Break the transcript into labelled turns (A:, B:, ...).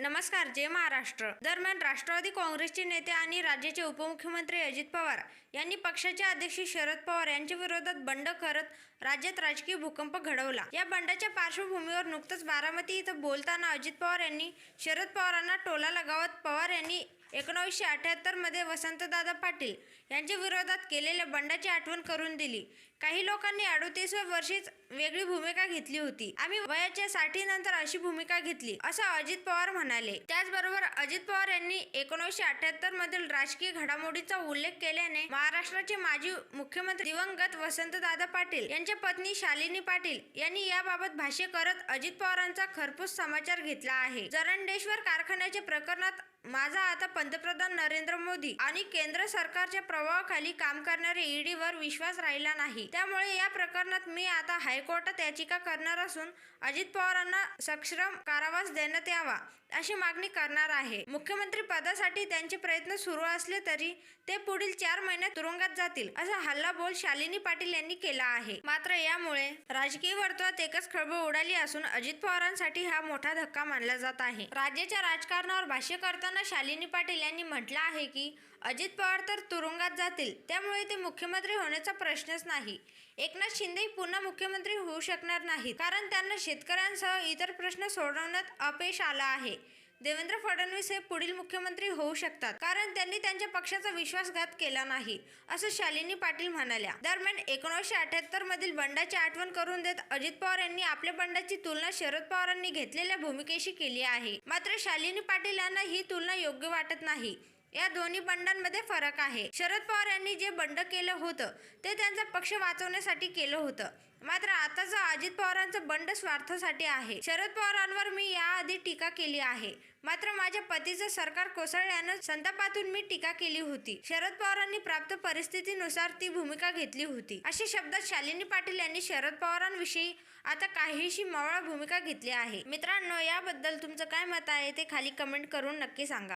A: नमस्कार जय महाराष्ट्र. दरम्यान राष्ट्रवादी काँग्रेसचे नेते आणि राज्याचे उपमुख्यमंत्री अजित पवार यांनी पक्षाचे अध्यक्ष शरद पवार यांच्या विरोधात बंड करत राज्यात राजकीय भूकंप घडवला. या बंडाच्या पार्श्वभूमीवर नुकतंच बारामती इथं बोलताना अजित पवार यांनी शरद पवारांना टोला लगावत पवार यांनी एकोणीसशे अठ्याहत्तरमध्ये वसंतदादा पाटील यांच्या विरोधात केलेल्या बंडाची आठवण करून दिली. काही लोकांनी अडोतीसव्या वर्षीच वेगळी भूमिका घेतली होती. आम्ही वयाच्या साठीनंतर अशी भूमिका घेतली असं अजित पवार म्हणाले. त्याचबरोबर अजित पवार यांनी एकोणीसशे अठ्याहत्तर मधील राजकीय घडामोडीचा उल्लेख केल्याने महाराष्ट्राचे माजी मुख्यमंत्री दिवंगत वसंतदादा पाटील यांच्या पत्नी शालिनी पाटील यांनी याबाबत भाष्य करत अजित पवारांचा खरपूस समाचार घेतला आहे. जरंडेश्वर कारखान्याच्या प्रकरणात माझा आता पंतप्रधान नरेंद्र मोदी आणि केंद्र सरकारच्या प्रभावाखाली काम करणाऱ्या ईडीवर विश्वास राहिला नाही. त्यामुळे या प्रकरणात मी आता हायकोर्टात याचिका करणार असून अजित पवारांना सक्षम कारावास देण्यात यावा अशी मागणी करणार आहे. मुख्यमंत्री पदासाठी त्यांचे प्रयत्न सुरू असले तरी ते पुढील चार महिन्यात तुरुंगात जातील असा हल्लाबोल शालिनी पाटील यांनी केला आहे. मात्र यामुळे राजकीय वर्तुळात एकच खळबळ उडाली असून अजित पवारांसाठी हा मोठा धक्का मानला जात आहे. राज्याच्या राजकारणावर भाष्य करताना शालिनी पाटील यांनी म्हटलं आहे की अजित पवार तर तुरुंगात जातील त्यामुळे ते मुख्यमंत्री होण्याचा प्रश्नच नाही. एकनाथ शिंदे पुन्हा मुख्यमंत्री होऊ शकणार नाहीत कारण त्यांना शेतकऱ्यांसह इतर प्रश्न सोडवण्यात अपयश आलं आहे. देवेंद्र फडणवीस हे पुढील मुख्यमंत्री होऊ शकतात कारण त्यांनी त्यांच्या पक्षाचा विश्वासघात केला नाही असं शालिनी पाटील म्हणाल्या. दरम्यान एकोणीसशे अठ्याहत्तर मधील बंडाची आठवण करून देत अजित पवार यांनी आपल्या बंडाची तुलना शरद पवारांनी घेतलेल्या भूमिकेशी केली आहे. मात्र शालिनी पाटील यांना ही तुलना योग्य वाटत नाही. या दोन्ही बंडांमध्ये फरक आहे. शरद पवार यांनी जे बंड केलं होतं ते त्यांचा पक्ष वाचवण्यासाठी केलं होतं. मात्र आताचं अजित पवारांचं बंड स्वार्थासाठी आहे शरद पवारांवर मी याआधी टीका केली आहे. मात्र माझ्या पतीचं सरकार कोसळल्यानं संतापातून मी टीका केली होती. शरद पवारांनी प्राप्त परिस्थितीनुसार ती भूमिका घेतली होती. अशा शब्दात शालिनी पाटील यांनी शरद पवारांविषयी आता काहीशी मवळा भूमिका घेतली आहे. मित्रांनो याबद्दल तुमचं काय मत आहे ते खाली कमेंट करून नक्की सांगा.